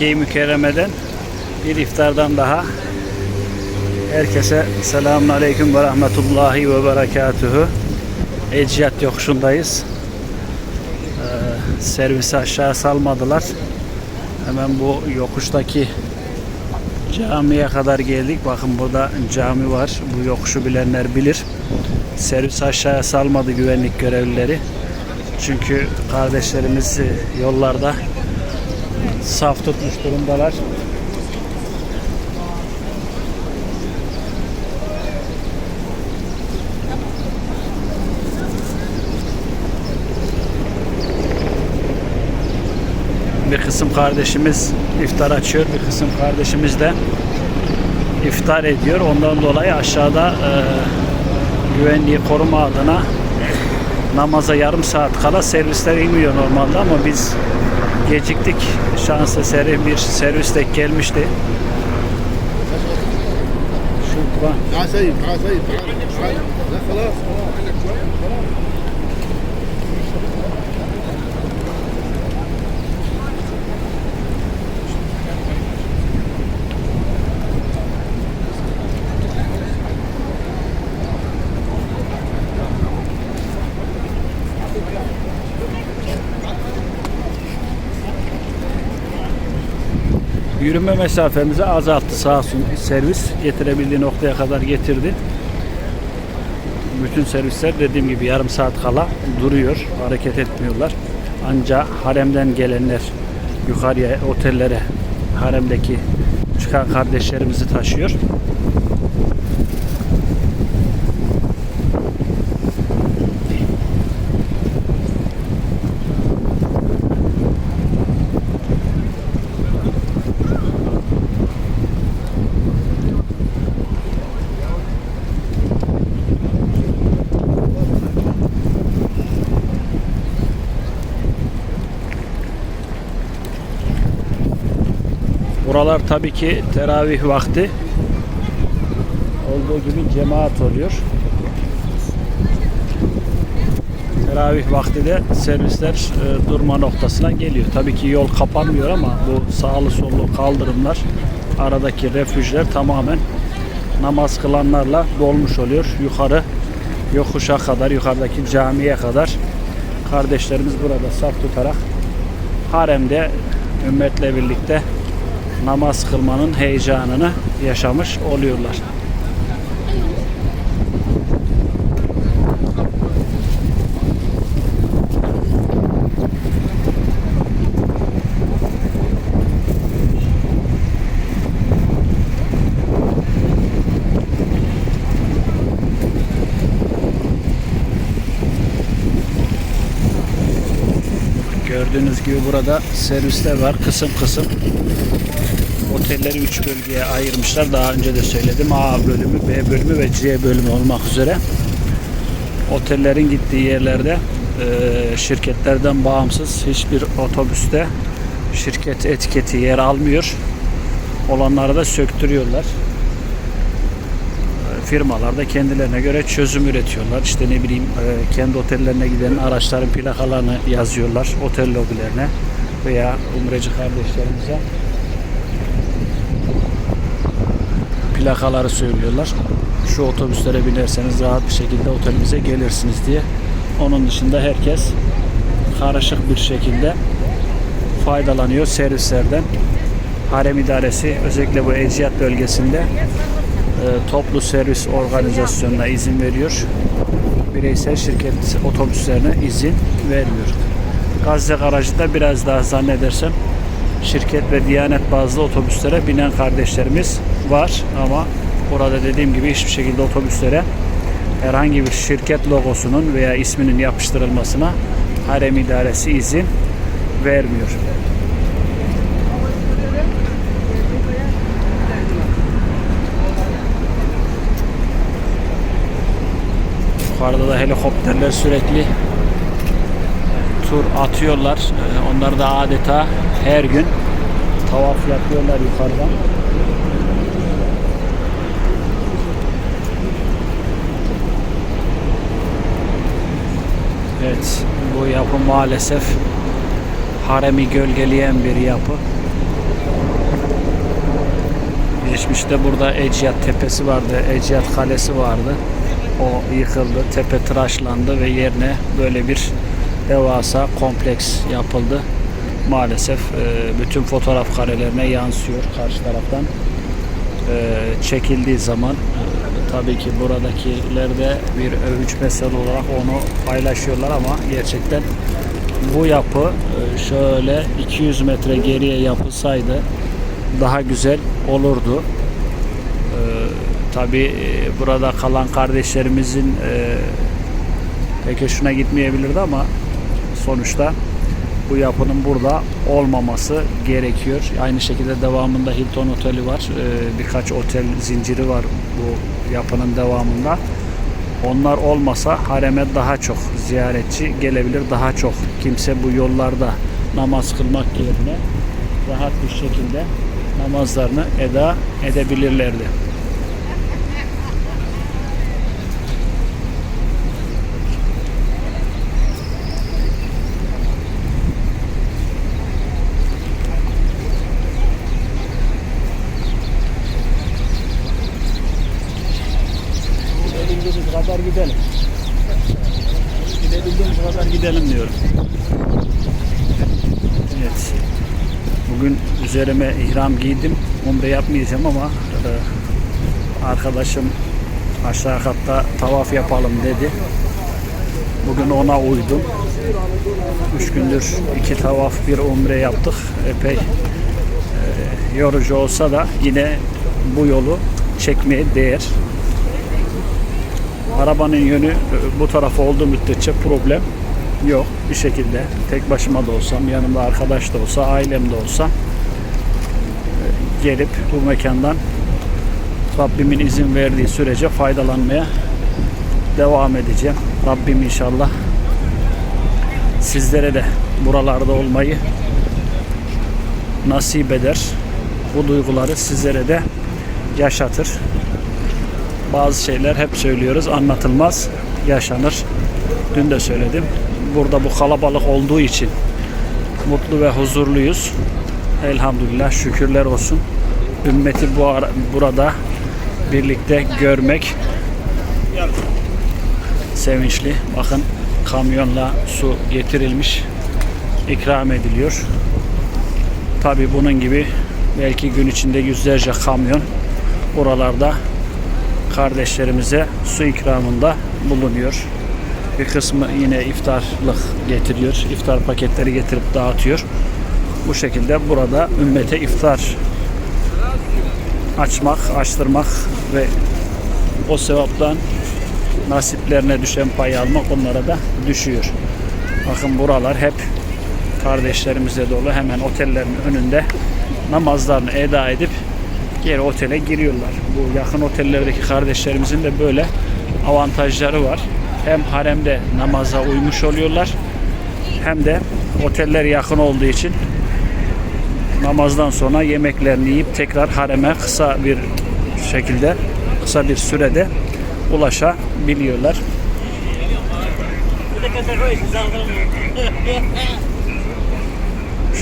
Mekke-i Mükerreme'den bir iftardan daha herkese selamun aleyküm ve rahmetullahi ve berekatuhu. Eciyat yokuşundayız. Ee, servisi aşağı salmadılar. Hemen bu yokuştaki camiye kadar geldik. Bakın burada cami var. Bu yokuşu bilenler bilir. Servis aşağıya salmadı güvenlik görevlileri. Çünkü kardeşlerimiz yollarda saf tutmuş durumdalar. Bir kısım kardeşimiz iftar açıyor, bir kısım kardeşimiz de iftar ediyor. Ondan dolayı aşağıda e, güvenliği koruma adına namaza yarım saat kala servisler inmiyor normalde ama biz geciktik. Şans eseri bir servis de gelmişti. Şükran. Yürüme mesafemizi azalttı sağ olsun servis getirebildiği noktaya kadar getirdi. Bütün servisler dediğim gibi yarım saat kala duruyor, hareket etmiyorlar. Ancak haremden gelenler yukarıya otellere haremdeki çıkan kardeşlerimizi taşıyor. Buralar tabii ki teravih vakti olduğu gibi cemaat oluyor. Teravih vakti de servisler e, durma noktasına geliyor. Tabii ki yol kapanmıyor ama bu sağlı sollu kaldırımlar aradaki refüjler tamamen namaz kılanlarla dolmuş oluyor. Yukarı yokuşa kadar, yukarıdaki camiye kadar kardeşlerimiz burada saf tutarak haremde ümmetle birlikte namaz kılmanın heyecanını yaşamış oluyorlar. Gördüğünüz gibi burada servisler var kısım kısım. Otelleri 3 bölgeye ayırmışlar. Daha önce de söyledim. A bölümü, B bölümü ve C bölümü olmak üzere. Otellerin gittiği yerlerde e, şirketlerden bağımsız hiçbir otobüste şirket etiketi yer almıyor. Olanları da söktürüyorlar. E, Firmalar da kendilerine göre çözüm üretiyorlar. İşte ne bileyim e, kendi otellerine giden araçların plakalarını yazıyorlar otel lobilerine veya umreci kardeşlerimize plakaları söylüyorlar. Şu otobüslere binerseniz rahat bir şekilde otelimize gelirsiniz diye. Onun dışında herkes karışık bir şekilde faydalanıyor servislerden. Harem idaresi özellikle bu Eciyat bölgesinde e, toplu servis organizasyonuna izin veriyor. Bireysel şirket otobüslerine izin vermiyor. Gazze Garajı'nda biraz daha zannedersem şirket ve diyanet bazlı otobüslere binen kardeşlerimiz var ama burada dediğim gibi hiçbir şekilde otobüslere herhangi bir şirket logosunun veya isminin yapıştırılmasına harem idaresi izin vermiyor. Yukarıda da helikopterler sürekli tur atıyorlar. Ee, Onlar da adeta her gün tavaf yapıyorlar yukarıdan. Evet, bu yapı maalesef haremi gölgeleyen bir yapı. Geçmişte burada Eciyat Tepesi vardı, Eciyat Kalesi vardı. O yıkıldı, tepe tıraşlandı ve yerine böyle bir devasa kompleks yapıldı. Maalesef e, bütün fotoğraf karelerine yansıyor karşı taraftan. E, çekildiği zaman e, tabii ki buradakiler de bir övünç mesele olarak onu paylaşıyorlar ama gerçekten bu yapı şöyle 200 metre geriye yapılsaydı daha güzel olurdu. Tabii burada kalan kardeşlerimizin e, pek hoşuna gitmeyebilirdi ama sonuçta bu yapının burada olmaması gerekiyor. Aynı şekilde devamında Hilton Oteli var. Ee, birkaç otel zinciri var bu yapının devamında. Onlar olmasa hareme daha çok ziyaretçi gelebilir. Daha çok kimse bu yollarda namaz kılmak yerine rahat bir şekilde namazlarını eda edebilirlerdi. Gidebildiğimiz kadar gidelim. Gidebildiğimiz kadar gidelim diyorum. Evet. Bugün üzerime ihram giydim. Umre yapmayacağım ama e, arkadaşım aşağı katta tavaf yapalım dedi. Bugün ona uydum. Üç gündür iki tavaf bir umre yaptık. Epey e, yorucu olsa da yine bu yolu çekmeye değer. Arabanın yönü e, bu tarafa olduğu müddetçe problem yok bir şekilde. Tek başıma da olsam, yanımda arkadaş da olsa, ailem de olsa e, gelip bu mekandan Rabbimin izin verdiği sürece faydalanmaya devam edeceğim. Rabbim inşallah sizlere de buralarda olmayı nasip eder. Bu duyguları sizlere de yaşatır. Bazı şeyler hep söylüyoruz anlatılmaz, yaşanır. Dün de söyledim. Burada bu kalabalık olduğu için mutlu ve huzurluyuz. Elhamdülillah şükürler olsun. Ümmeti bu ara, burada birlikte görmek sevinçli. Bakın kamyonla su getirilmiş, ikram ediliyor. Tabi bunun gibi belki gün içinde yüzlerce kamyon buralarda kardeşlerimize su ikramında bulunuyor. Bir kısmı yine iftarlık getiriyor. İftar paketleri getirip dağıtıyor. Bu şekilde burada ümmete iftar açmak, açtırmak ve o sevaptan nasiplerine düşen payı almak onlara da düşüyor. Bakın buralar hep kardeşlerimize dolu. Hemen otellerin önünde namazlarını eda edip geri otele giriyorlar. Bu yakın otellerdeki kardeşlerimizin de böyle avantajları var. Hem haremde namaza uymuş oluyorlar hem de oteller yakın olduğu için namazdan sonra yemeklerini yiyip tekrar hareme kısa bir şekilde kısa bir sürede ulaşabiliyorlar.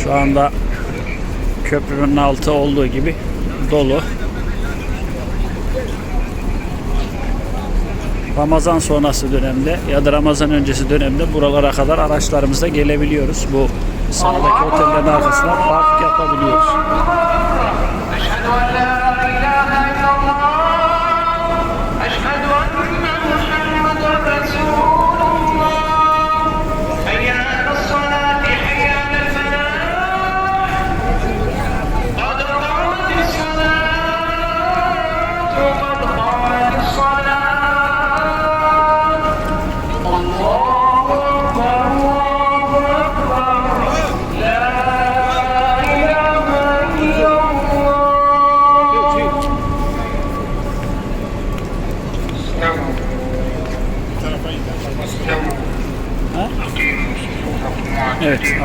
Şu anda köprünün altı olduğu gibi dolu. Ramazan sonrası dönemde ya da Ramazan öncesi dönemde buralara kadar araçlarımızla gelebiliyoruz. Bu sağdaki otellerin arkasına park yapabiliyoruz.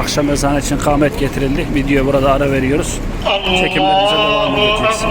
akşam ezanı için kâmet getirildi. Video burada ara veriyoruz. Çekimlerimize devam edeceğiz.